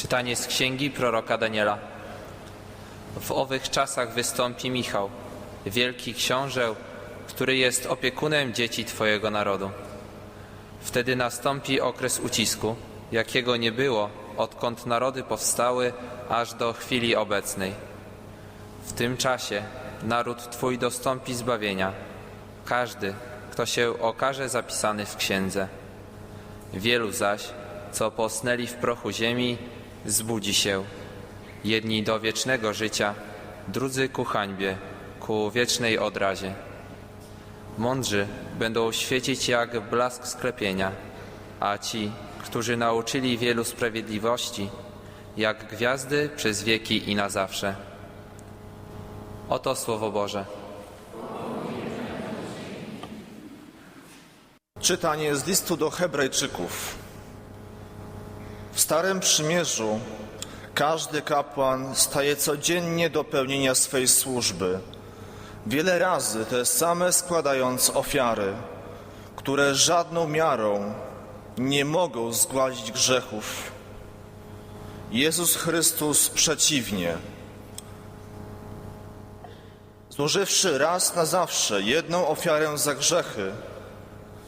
Czytanie z księgi proroka Daniela. W owych czasach wystąpi Michał, wielki książę, który jest opiekunem dzieci Twojego narodu. Wtedy nastąpi okres ucisku, jakiego nie było, odkąd narody powstały, aż do chwili obecnej. W tym czasie naród Twój dostąpi zbawienia, każdy, kto się okaże zapisany w księdze. Wielu zaś, co posnęli w prochu ziemi, zbudzi się. Jedni do wiecznego życia, drudzy ku hańbie, ku wiecznej odrazie. Mądrzy będą świecić jak blask sklepienia, a ci, którzy nauczyli wielu sprawiedliwości, jak gwiazdy przez wieki i na zawsze. Oto Słowo Boże. Czytanie z listu do Hebrajczyków. W Starym Przymierzu każdy kapłan staje codziennie do pełnienia swej służby, wiele razy te same składając ofiary, które żadną miarą nie mogą zgładzić grzechów. Jezus Chrystus przeciwnie. Złożywszy raz na zawsze jedną ofiarę za grzechy,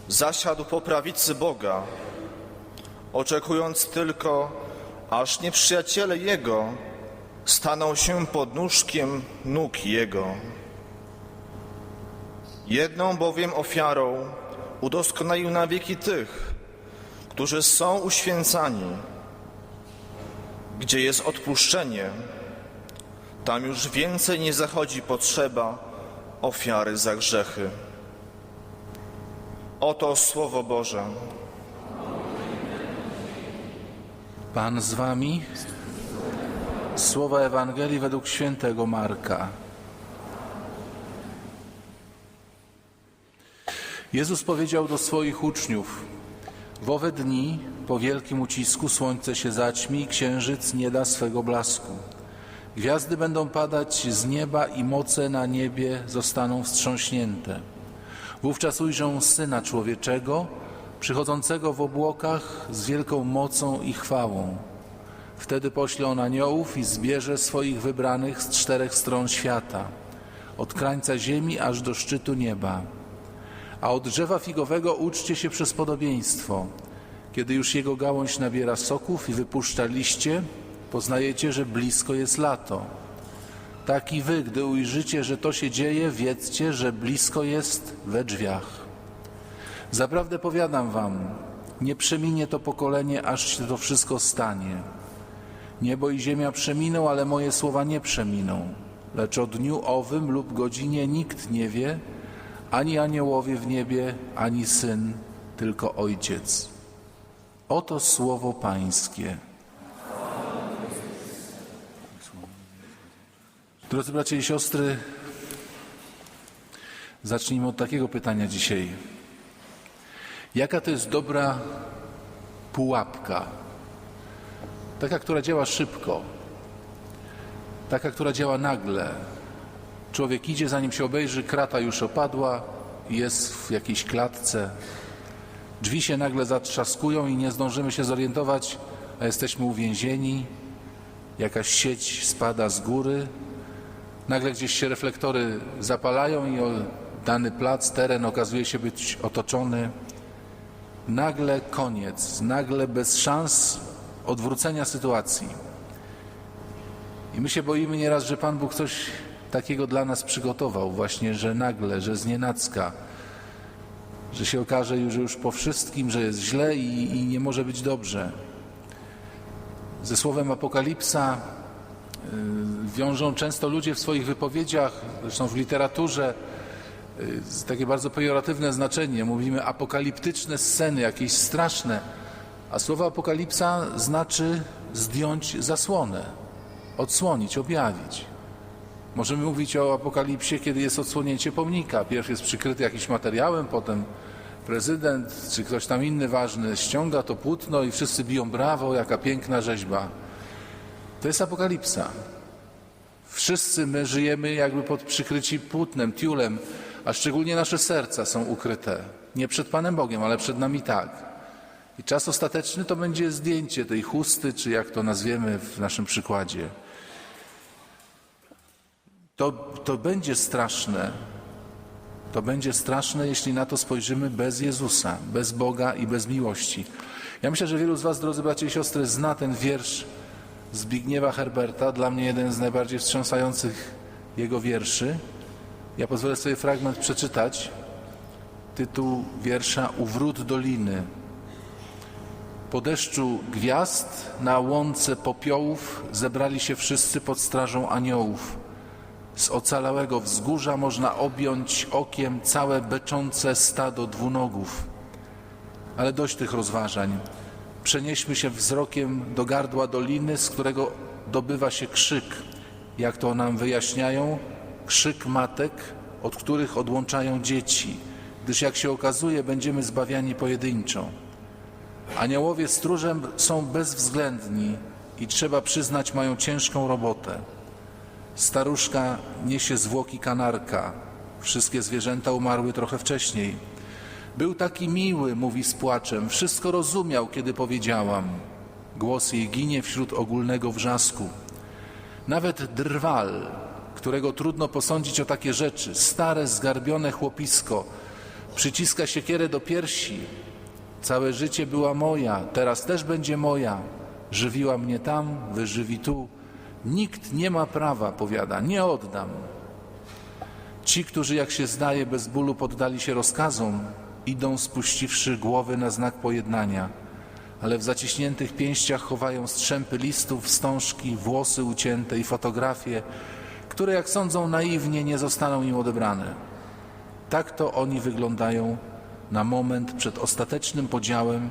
zasiadł po prawicy Boga, oczekując tylko, aż nieprzyjaciele Jego staną się pod nóżkiem nóg Jego. Jedną bowiem ofiarą udoskonalił na wieki tych, którzy są uświęcani. Gdzie jest odpuszczenie, tam już więcej nie zachodzi potrzeba ofiary za grzechy. Oto Słowo Boże. Pan z wami. Słowa Ewangelii według świętego Marka. Jezus powiedział do swoich uczniów: W owe dni po wielkim ucisku słońce się zaćmi księżyc nie da swego blasku. Gwiazdy będą padać z nieba i moce na niebie zostaną wstrząśnięte. Wówczas ujrzą Syna Człowieczego, przychodzącego w obłokach z wielką mocą i chwałą. Wtedy pośle on aniołów i zbierze swoich wybranych z czterech stron świata, od krańca ziemi aż do szczytu nieba. A od drzewa figowego uczcie się przez podobieństwo. Kiedy już jego gałąź nabiera soków i wypuszcza liście, poznajecie, że blisko jest lato. Tak i wy, gdy ujrzycie, że to się dzieje, wiedzcie, że blisko jest we drzwiach. Zaprawdę powiadam wam, nie przeminie to pokolenie, aż się to wszystko stanie. Niebo i ziemia przeminą, ale moje słowa nie przeminą. Lecz o dniu owym lub godzinie nikt nie wie, ani aniołowie w niebie, ani syn, tylko ojciec. Oto słowo Pańskie. Drodzy bracia i siostry, zacznijmy od takiego pytania dzisiaj. Jaka to jest dobra pułapka? Taka, która działa szybko, taka, która działa nagle. Człowiek idzie, zanim się obejrzy, krata już opadła, jest w jakiejś klatce. Drzwi się nagle zatrzaskują i nie zdążymy się zorientować, a jesteśmy uwięzieni. Jakaś sieć spada z góry, Nagle gdzieś się reflektory zapalają i dany plac, teren okazuje się być otoczony. Nagle koniec, nagle bez szans odwrócenia sytuacji. I my się boimy nieraz, że Pan Bóg coś takiego dla nas przygotował, właśnie, że nagle, że znienacka, że się okaże już, już po wszystkim, że jest źle i, i nie może być dobrze. Ze słowem apokalipsa wiążą często ludzie w swoich wypowiedziach, zresztą w literaturze, y, takie bardzo pejoratywne znaczenie. Mówimy apokaliptyczne sceny, jakieś straszne, a słowo apokalipsa znaczy zdjąć zasłonę, odsłonić, objawić. Możemy mówić o apokalipsie, kiedy jest odsłonięcie pomnika. Pierw jest przykryty jakimś materiałem, potem prezydent czy ktoś tam inny ważny ściąga to płótno i wszyscy biją brawo, jaka piękna rzeźba. To jest apokalipsa. Wszyscy my żyjemy jakby pod przykryci płótnem, tiulem, a szczególnie nasze serca są ukryte. Nie przed Panem Bogiem, ale przed nami tak. I czas ostateczny to będzie zdjęcie tej chusty, czy jak to nazwiemy w naszym przykładzie. To, to będzie straszne. To będzie straszne, jeśli na to spojrzymy bez Jezusa, bez Boga i bez miłości. Ja myślę, że wielu z Was, drodzy bracia i siostry, zna ten wiersz Zbigniewa Herberta, dla mnie jeden z najbardziej wstrząsających jego wierszy. Ja pozwolę sobie fragment przeczytać. Tytuł wiersza Uwrót Doliny. Po deszczu gwiazd na łące popiołów zebrali się wszyscy pod strażą aniołów. Z ocalałego wzgórza można objąć okiem całe beczące stado dwunogów. Ale dość tych rozważań. Przenieśmy się wzrokiem do gardła doliny, z którego dobywa się krzyk. Jak to nam wyjaśniają, krzyk matek, od których odłączają dzieci, gdyż jak się okazuje, będziemy zbawiani pojedynczo. Aniołowie stróżem są bezwzględni i trzeba przyznać, mają ciężką robotę. Staruszka niesie zwłoki kanarka. Wszystkie zwierzęta umarły trochę wcześniej. Był taki miły, mówi z płaczem. Wszystko rozumiał, kiedy powiedziałam. Głos jej ginie wśród ogólnego wrzasku. Nawet drwal, którego trudno posądzić o takie rzeczy, stare, zgarbione chłopisko, przyciska siekierę do piersi. Całe życie była moja, teraz też będzie moja. Żywiła mnie tam, wyżywi tu. Nikt nie ma prawa, powiada, nie oddam. Ci, którzy, jak się zdaje, bez bólu poddali się rozkazom, idą spuściwszy głowy na znak pojednania, ale w zaciśniętych pięściach chowają strzępy listów, wstążki, włosy ucięte i fotografie, które, jak sądzą naiwnie, nie zostaną im odebrane. Tak to oni wyglądają na moment przed ostatecznym podziałem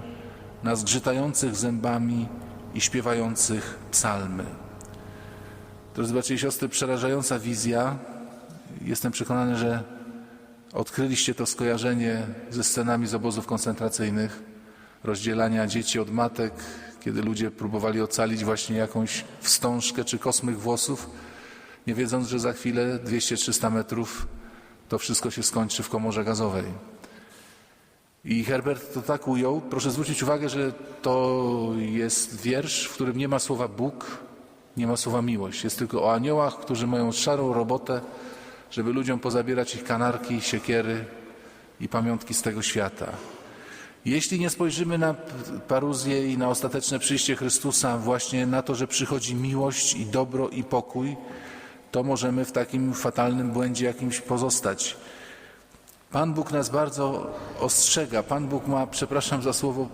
na zgrzytających zębami i śpiewających psalmy. Drodzy bracia siostry, przerażająca wizja. Jestem przekonany, że odkryliście to skojarzenie ze scenami z obozów koncentracyjnych, rozdzielania dzieci od matek, kiedy ludzie próbowali ocalić właśnie jakąś wstążkę czy kosmych włosów, nie wiedząc, że za chwilę 200-300 metrów to wszystko się skończy w komorze gazowej. I Herbert to tak ujął. Proszę zwrócić uwagę, że to jest wiersz, w którym nie ma słowa Bóg, nie ma słowa miłość. Jest tylko o aniołach, którzy mają szarą robotę, żeby ludziom pozabierać ich kanarki, siekiery i pamiątki z tego świata. Jeśli nie spojrzymy na paruzję i na ostateczne przyjście Chrystusa, właśnie na to, że przychodzi miłość i dobro i pokój, to możemy w takim fatalnym błędzie jakimś pozostać. Pan Bóg nas bardzo ostrzega. Pan Bóg ma, przepraszam za słowo,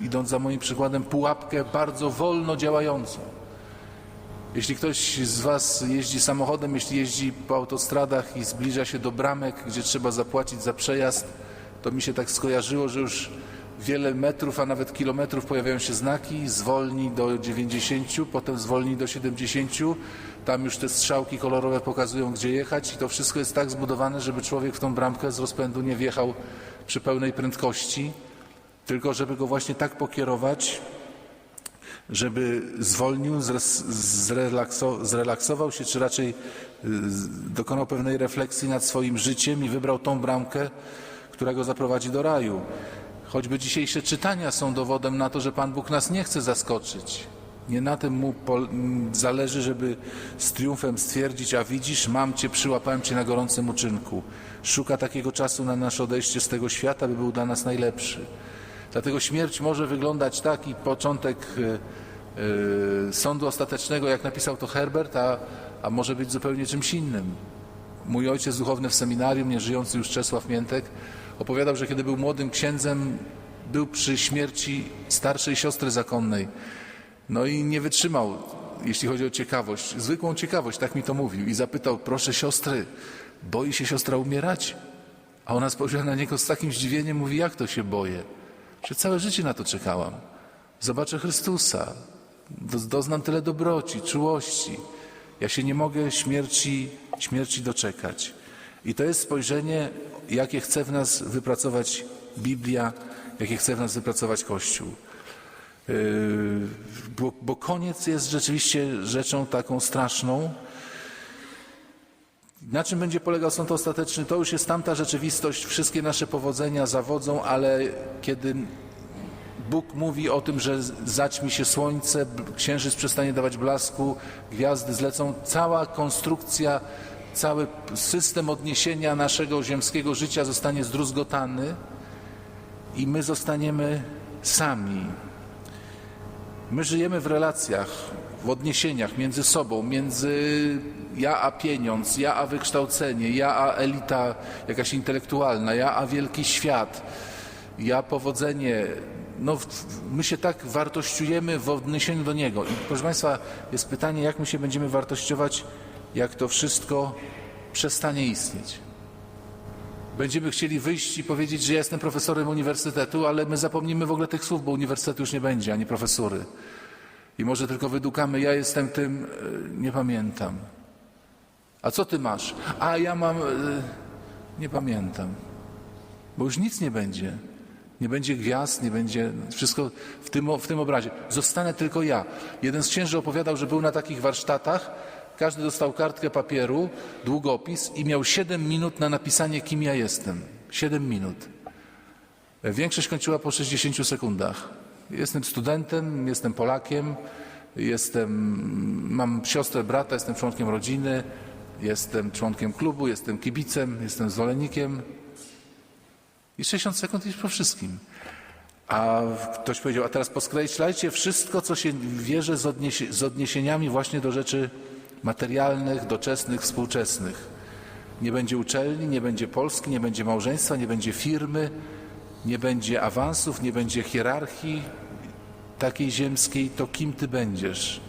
idąc za moim przykładem, pułapkę bardzo wolno działającą. Jeśli ktoś z Was jeździ samochodem, jeśli jeździ po autostradach i zbliża się do bramek, gdzie trzeba zapłacić za przejazd, to mi się tak skojarzyło, że już wiele metrów, a nawet kilometrów pojawiają się znaki, zwolnij do 90, potem zwolnij do 70. Tam już te strzałki kolorowe pokazują, gdzie jechać i to wszystko jest tak zbudowane, żeby człowiek w tą bramkę z rozpędu nie wjechał przy pełnej prędkości, tylko żeby go właśnie tak pokierować, żeby zwolnił, zrelaksował się, czy raczej y, dokonał pewnej refleksji nad swoim życiem i wybrał tą bramkę, która go zaprowadzi do raju. Choćby dzisiejsze czytania są dowodem na to, że Pan Bóg nas nie chce zaskoczyć. Nie na tym mu zależy, żeby z triumfem stwierdzić, a widzisz, mam cię, przyłapałem cię na gorącym uczynku. Szuka takiego czasu na nasze odejście z tego świata, by był dla nas najlepszy. Dlatego śmierć może wyglądać tak i początek y, y, sądu ostatecznego, jak napisał to Herbert, a, a może być zupełnie czymś innym. Mój ojciec duchowny w seminarium, nieżyjący już Czesław Miętek, opowiadał, że kiedy był młodym księdzem, był przy śmierci starszej siostry zakonnej. No i nie wytrzymał, jeśli chodzi o ciekawość, zwykłą ciekawość, tak mi to mówił. I zapytał, proszę siostry, boi się siostra umierać? A ona spojrzała na niego z takim zdziwieniem, mówi, jak to się boję? Że całe życie na to czekałam. Zobaczę Chrystusa, do, doznam tyle dobroci, czułości. Ja się nie mogę śmierci, śmierci doczekać. I to jest spojrzenie, jakie chce w nas wypracować Biblia, jakie chce w nas wypracować Kościół. Yy, Bo, bo koniec jest rzeczywiście rzeczą taką straszną. Na czym będzie polegał sąd ostateczny? To już jest tamta rzeczywistość. Wszystkie nasze powodzenia zawodzą, ale kiedy Bóg mówi o tym, że zaćmi się słońce, księżyc przestanie dawać blasku, gwiazdy zlecą. Cała konstrukcja, cały system odniesienia naszego ziemskiego życia zostanie zdruzgotany i my zostaniemy sami. My żyjemy w relacjach, w odniesieniach między sobą, między ja a pieniądz, ja a wykształcenie, ja a elita jakaś intelektualna, ja a wielki świat, ja powodzenie. No, my się tak wartościujemy w odniesieniu do niego. I proszę Państwa, jest pytanie, jak my się będziemy wartościować, jak to wszystko przestanie istnieć. Będziemy chcieli wyjść i powiedzieć, że ja jestem profesorem uniwersytetu, ale my zapomnimy w ogóle tych słów, bo uniwersytetu już nie będzie, ani profesury. I może tylko wydukamy, ja jestem tym, e, nie pamiętam. A co ty masz? A ja mam, e, nie pamiętam. Bo już nic nie będzie. Nie będzie gwiazd, nie będzie wszystko w tym, w tym obrazie. Zostanę tylko ja. Jeden z księży opowiadał, że był na takich warsztatach. Każdy dostał kartkę papieru, długopis i miał 7 minut na napisanie, kim ja jestem. 7 minut. Większość kończyła po 60 sekundach. Jestem studentem, jestem Polakiem, jestem, mam siostrę, brata, jestem członkiem rodziny, jestem członkiem klubu, jestem kibicem, jestem zwolennikiem. I 60 sekund już po wszystkim. A ktoś powiedział, a teraz poskreślajcie wszystko, co się wierzy z odniesieniami właśnie do rzeczy materialnych, doczesnych, współczesnych. Nie będzie uczelni, nie będzie Polski, nie będzie małżeństwa, nie będzie firmy, nie będzie awansów, nie będzie hierarchii takiej ziemskiej, to kim ty będziesz?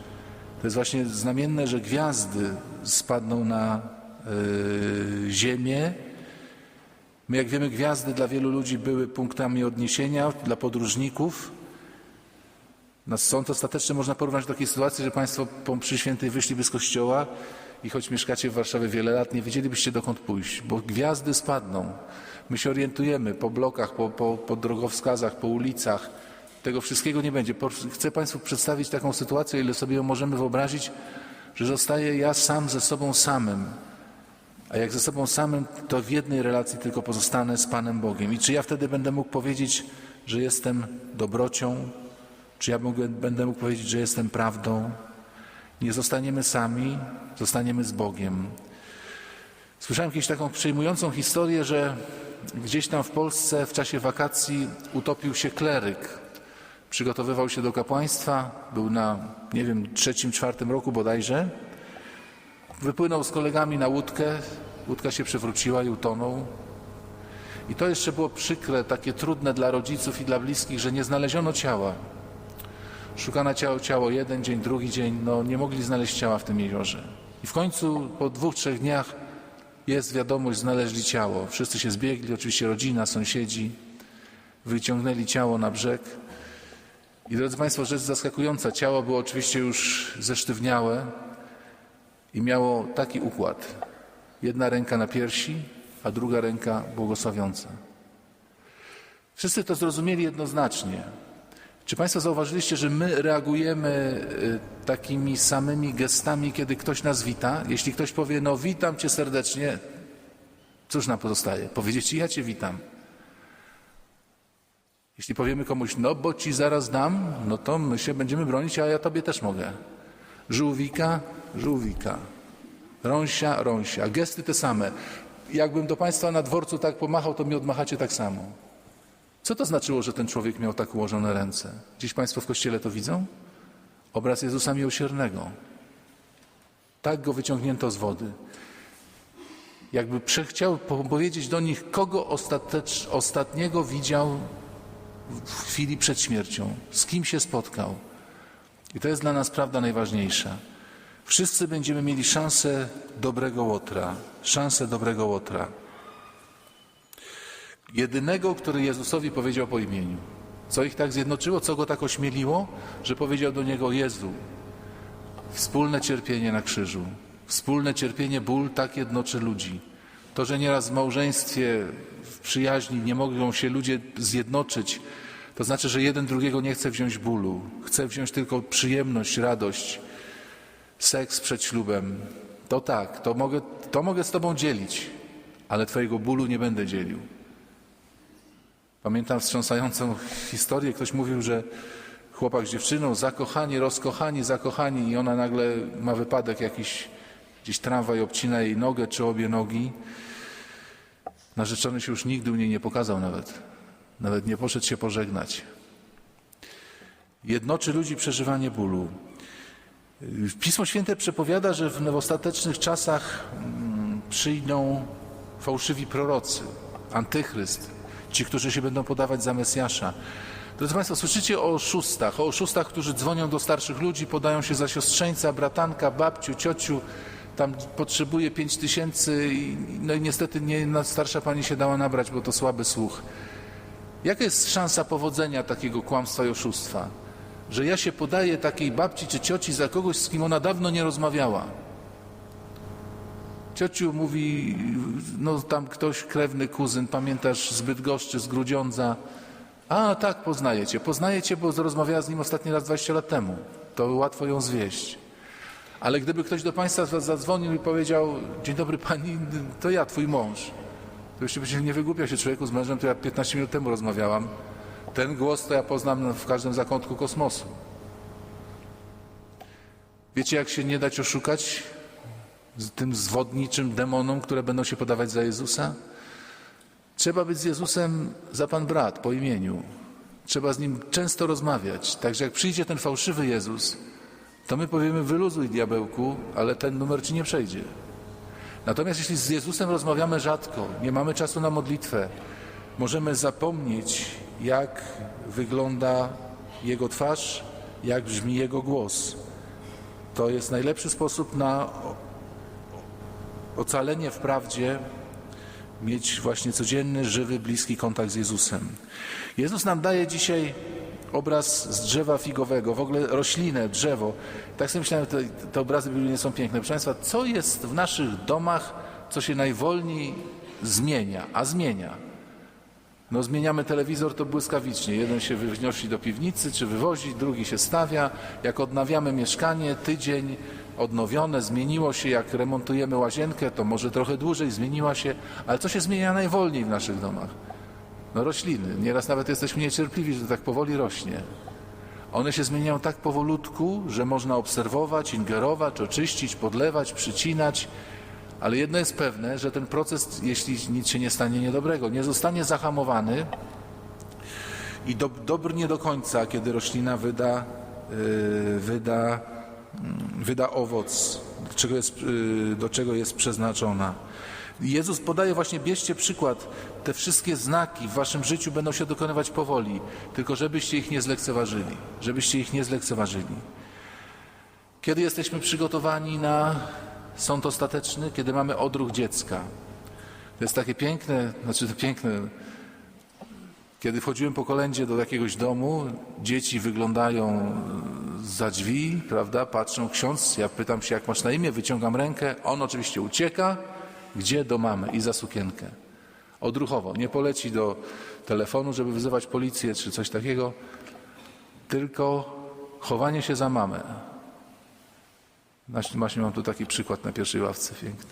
To jest właśnie znamienne, że gwiazdy spadną na y, ziemię. My, jak wiemy, gwiazdy dla wielu ludzi były punktami odniesienia, dla podróżników. Na sąd ostateczny można porównać do takiej sytuacji, że Państwo po przy świętej wyszliby z kościoła i choć mieszkacie w Warszawie wiele lat, nie wiedzielibyście dokąd pójść, bo gwiazdy spadną. My się orientujemy po blokach, po, po, po drogowskazach, po ulicach. Tego wszystkiego nie będzie. Chcę Państwu przedstawić taką sytuację, ile sobie ją możemy wyobrazić, że zostaję ja sam ze sobą samym. A jak ze sobą samym, to w jednej relacji tylko pozostanę z Panem Bogiem. I czy ja wtedy będę mógł powiedzieć, że jestem dobrocią? Czy ja będę mógł powiedzieć, że jestem prawdą? Nie zostaniemy sami, zostaniemy z Bogiem. Słyszałem kiedyś taką przejmującą historię, że gdzieś tam w Polsce w czasie wakacji utopił się kleryk. Przygotowywał się do kapłaństwa, był na, nie wiem, trzecim, czwartym roku bodajże. Wypłynął z kolegami na łódkę, łódka się przewróciła i utonął. I to jeszcze było przykre, takie trudne dla rodziców i dla bliskich, że nie znaleziono ciała. Szukano ciało, ciało jeden dzień, drugi dzień, no nie mogli znaleźć ciała w tym jeziorze. I w końcu po dwóch, trzech dniach jest wiadomość, znaleźli ciało. Wszyscy się zbiegli, oczywiście rodzina, sąsiedzi, wyciągnęli ciało na brzeg. I drodzy Państwo, rzecz zaskakująca, ciało było oczywiście już zesztywniałe, i miało taki układ. Jedna ręka na piersi, a druga ręka błogosławiąca. Wszyscy to zrozumieli jednoznacznie. Czy Państwo zauważyliście, że my reagujemy y, takimi samymi gestami, kiedy ktoś nas wita? Jeśli ktoś powie, no witam Cię serdecznie, cóż nam pozostaje? Powiedzieć Ci, ja Cię witam. Jeśli powiemy komuś, no bo Ci zaraz dam, no to my się będziemy bronić, a ja Tobie też mogę. Żółwika, żółwika. Rąsia, rąsia. Gesty te same. Jakbym do Państwa na dworcu tak pomachał, to mi odmachacie tak samo. Co to znaczyło, że ten człowiek miał tak ułożone ręce? Dziś Państwo w kościele to widzą? Obraz Jezusa Miłosiernego. Tak go wyciągnięto z wody. Jakby chciał po- powiedzieć do nich, kogo ostatecz, ostatniego widział w chwili przed śmiercią, z kim się spotkał. I to jest dla nas prawda najważniejsza. Wszyscy będziemy mieli szansę dobrego łotra, szansę dobrego łotra. Jedynego, który Jezusowi powiedział po imieniu. Co ich tak zjednoczyło, co go tak ośmieliło, że powiedział do niego Jezu. Wspólne cierpienie na krzyżu, wspólne cierpienie, ból tak jednoczy ludzi. To, że nieraz w małżeństwie, w przyjaźni nie mogą się ludzie zjednoczyć, to znaczy, że jeden drugiego nie chce wziąć bólu, chce wziąć tylko przyjemność, radość, seks przed ślubem. To tak, to mogę, to mogę z Tobą dzielić, ale Twojego bólu nie będę dzielił. Pamiętam wstrząsającą historię. Ktoś mówił, że chłopak z dziewczyną zakochani, rozkochani, zakochani i ona nagle ma wypadek jakiś, gdzieś tramwaj obcina jej nogę czy obie nogi. Narzeczony się już nigdy u niej nie pokazał nawet. Nawet nie poszedł się pożegnać. Jednoczy ludzi przeżywanie bólu. Pismo Święte przepowiada, że w ostatecznych czasach mm, przyjdą fałszywi prorocy, antychryst, ci, którzy się będą podawać za Mesjasza. Drodzy Państwo, słyszycie o oszustach, o oszustach, którzy dzwonią do starszych ludzi, podają się za siostrzeńca, bratanka, babciu, ciociu, tam potrzebuje pięć tysięcy, i- no i niestety nie, no, starsza pani się dała nabrać, bo to słaby słuch. Jaka jest szansa powodzenia takiego kłamstwa i oszustwa? Że ja się podaję takiej babci czy cioci za kogoś, z kim ona dawno nie rozmawiała. Ciociu mówi, no tam ktoś, krewny kuzyn, pamiętasz z Bydgoszczy, z Grudziądza. A tak. Poznaję cię, bo rozmawiała z nim ostatni raz 20 lat temu. To łatwo ją zwieść. Ale gdyby ktoś do Państwa zadzwonił i powiedział, dzień dobry Pani, to ja, Twój mąż. To by się nie wygłupia się człowieku z mężem, to ja 15 minut temu rozmawiałam. Ten głos to ja poznam w każdym zakątku kosmosu. Wiecie, jak się nie dać oszukać tym zwodniczym demonom, które będą się podawać za Jezusa? Trzeba być z Jezusem za Pan brat po imieniu. Trzeba z Nim często rozmawiać. Także jak przyjdzie ten fałszywy Jezus, to my powiemy wyluzuj diabełku, ale ten numer Ci nie przejdzie. Natomiast jeśli z Jezusem rozmawiamy rzadko, nie mamy czasu na modlitwę, możemy zapomnieć, jak wygląda Jego twarz, jak brzmi Jego głos. To jest najlepszy sposób na ocalenie w prawdzie, mieć właśnie codzienny, żywy, bliski kontakt z Jezusem. Jezus nam daje dzisiaj obraz z drzewa figowego, w ogóle roślinę, drzewo. Tak sobie myślałem, te, te obrazy biblijne są piękne. Proszę Państwa, co jest w naszych domach, co się najwolniej zmienia, a zmienia? No zmieniamy telewizor to błyskawicznie. Jeden się wynosi do piwnicy, czy wywozi, drugi się stawia. Jak odnawiamy mieszkanie, tydzień odnowione, zmieniło się. Jak remontujemy łazienkę, to może trochę dłużej zmieniła się. Ale co się zmienia najwolniej w naszych domach? No rośliny. Nieraz nawet jesteśmy niecierpliwi, że tak powoli rośnie. One się zmieniają tak powolutku, że można obserwować, ingerować, oczyścić, podlewać, przycinać. Ale jedno jest pewne, że ten proces, jeśli nic się nie stanie niedobrego, nie zostanie zahamowany i do, dobrnie do końca, kiedy roślina wyda, yy, wyda, wyda owoc, do czego, jest, yy, do czego jest przeznaczona. Jezus podaje właśnie, bierzcie przykład, te wszystkie znaki w waszym życiu będą się dokonywać powoli, tylko żebyście ich nie zlekceważyli, żebyście ich nie zlekceważyli. Kiedy jesteśmy przygotowani na sąd ostateczny? Kiedy mamy odruch dziecka. To jest takie piękne, znaczy to piękne. Kiedy wchodziłem po kolędzie do jakiegoś domu, dzieci wyglądają za drzwi, prawda, patrzą, ksiądz, ja pytam się, jak masz na imię, wyciągam rękę, on oczywiście ucieka, gdzie? Do mamy i za sukienkę. Odruchowo, nie poleci do telefonu, żeby wyzywać policję czy coś takiego, tylko chowanie się za mamę. Właśnie mam tu taki przykład na pierwszej ławce piękny.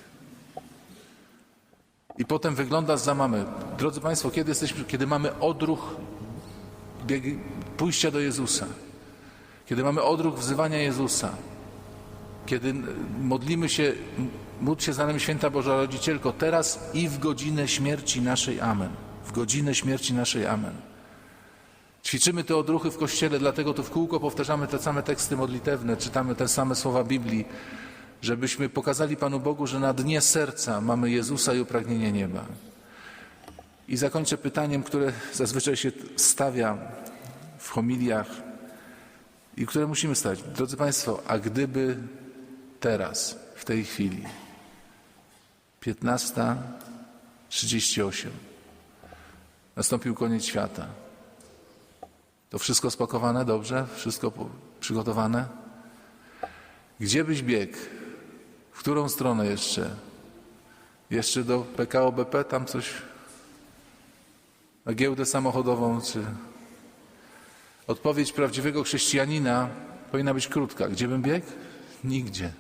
I potem wygląda za mamy. Drodzy Państwo, kiedy, jesteśmy, kiedy mamy odruch pójścia do Jezusa, kiedy mamy odruch wzywania Jezusa, kiedy modlimy się, módl się za nami święta Boża Rodzicielko, teraz i w godzinę śmierci naszej. Amen. W godzinę śmierci naszej. Amen. Ćwiczymy te odruchy w Kościele, dlatego tu w kółko powtarzamy te same teksty modlitewne, czytamy te same słowa Biblii, żebyśmy pokazali Panu Bogu, że na dnie serca mamy Jezusa i upragnienie nieba. I zakończę pytaniem, które zazwyczaj się stawia w homiliach i które musimy stać. Drodzy Państwo, a gdyby teraz, w tej chwili, 15.38, nastąpił koniec świata, to wszystko spakowane dobrze? Wszystko przygotowane? Gdzie byś biegł? W którą stronę jeszcze? Jeszcze do PKO BP? Tam coś? Na giełdę samochodową? Czy... Odpowiedź prawdziwego chrześcijanina powinna być krótka. Gdzie bym biegł? Nigdzie.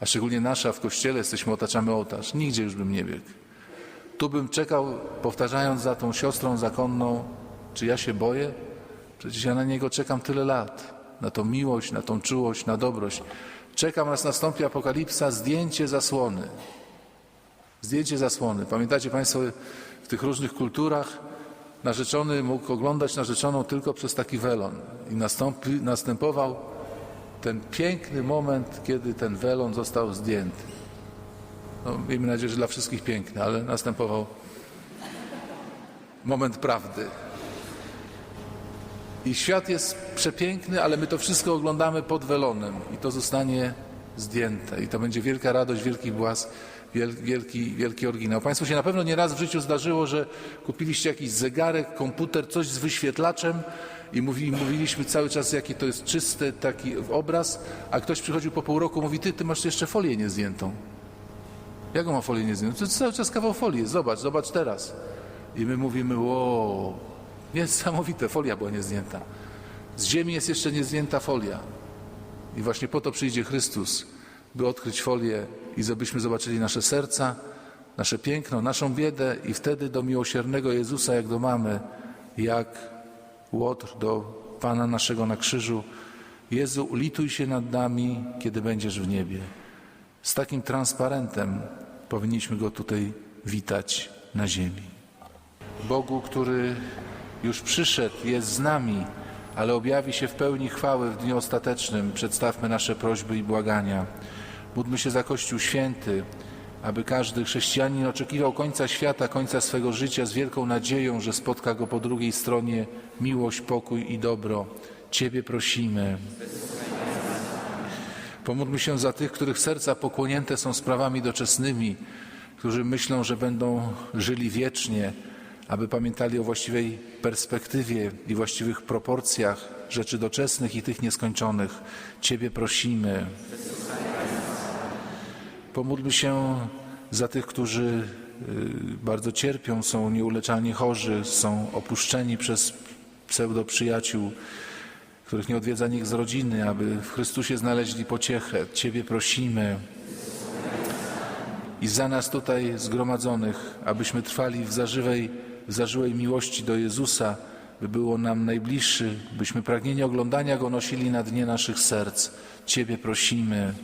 A szczególnie nasza w kościele jesteśmy, otaczamy ołtarz. Nigdzie już bym nie biegł. Tu bym czekał, powtarzając za tą siostrą zakonną, czy ja się boję? Przecież ja na niego czekam tyle lat. Na tą miłość, na tą czułość, na dobrość. Czekam, aż nastąpi apokalipsa, zdjęcie zasłony. Zdjęcie zasłony. Pamiętacie Państwo, w tych różnych kulturach narzeczony mógł oglądać narzeczoną tylko przez taki welon. I nastąpi, następował ten piękny moment, kiedy ten welon został zdjęty. No, miejmy nadzieję, że dla wszystkich piękny, ale następował moment prawdy. I świat jest przepiękny, ale my to wszystko oglądamy pod welonem i to zostanie zdjęte. I to będzie wielka radość, wielki wiel- wielki, wielki oryginał. Państwu się na pewno nie raz w życiu zdarzyło, że kupiliście jakiś zegarek, komputer, coś z wyświetlaczem i mówi, mówiliśmy cały czas, jaki to jest czysty taki obraz, a ktoś przychodził po pół roku, mówi, ty, ty masz jeszcze folię niezdjętą. Jaką ma folię niezdjętą? To cały czas kawał folii. Zobacz, zobacz teraz. I my mówimy, wow, niesamowite, folia była niezdjęta. Z ziemi jest jeszcze niezdjęta folia. I właśnie po to przyjdzie Chrystus, by odkryć folię i żebyśmy zobaczyli nasze serca, nasze piękno, naszą biedę i wtedy do miłosiernego Jezusa, jak do mamy, jak Łotr do Pana naszego na krzyżu. Jezu, ulituj się nad nami, kiedy będziesz w niebie. Z takim transparentem powinniśmy Go tutaj witać na ziemi. Bogu, który już przyszedł, jest z nami, ale objawi się w pełni chwały w dniu ostatecznym. Przedstawmy nasze prośby i błagania. Módlmy się za Kościół Święty, aby każdy chrześcijanin oczekiwał końca świata, końca swego życia z wielką nadzieją, że spotka go po drugiej stronie miłość, pokój i dobro. Ciebie prosimy. Pomódlmy się za tych, których serca pokłonięte są sprawami doczesnymi, którzy myślą, że będą żyli wiecznie, aby pamiętali o właściwej perspektywie i właściwych proporcjach rzeczy doczesnych i tych nieskończonych. Ciebie prosimy. Pomódlmy się za tych, którzy y, bardzo cierpią, są nieuleczalnie chorzy, są opuszczeni przez pseudoprzyjaciół, których nie odwiedza nikt z rodziny, aby w Chrystusie znaleźli pociechę. Ciebie prosimy. I za nas tutaj zgromadzonych, abyśmy trwali w zażywej, zażyłej miłości do Jezusa, by było nam najbliższy, byśmy pragnienie oglądania Go nosili na dnie naszych serc. Ciebie prosimy.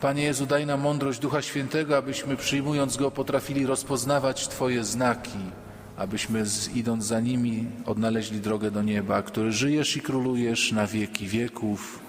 Panie Jezu, daj nam mądrość Ducha Świętego, abyśmy przyjmując Go potrafili rozpoznawać Twoje znaki, abyśmy z, idąc za nimi odnaleźli drogę do nieba, który żyjesz i królujesz na wieki wieków.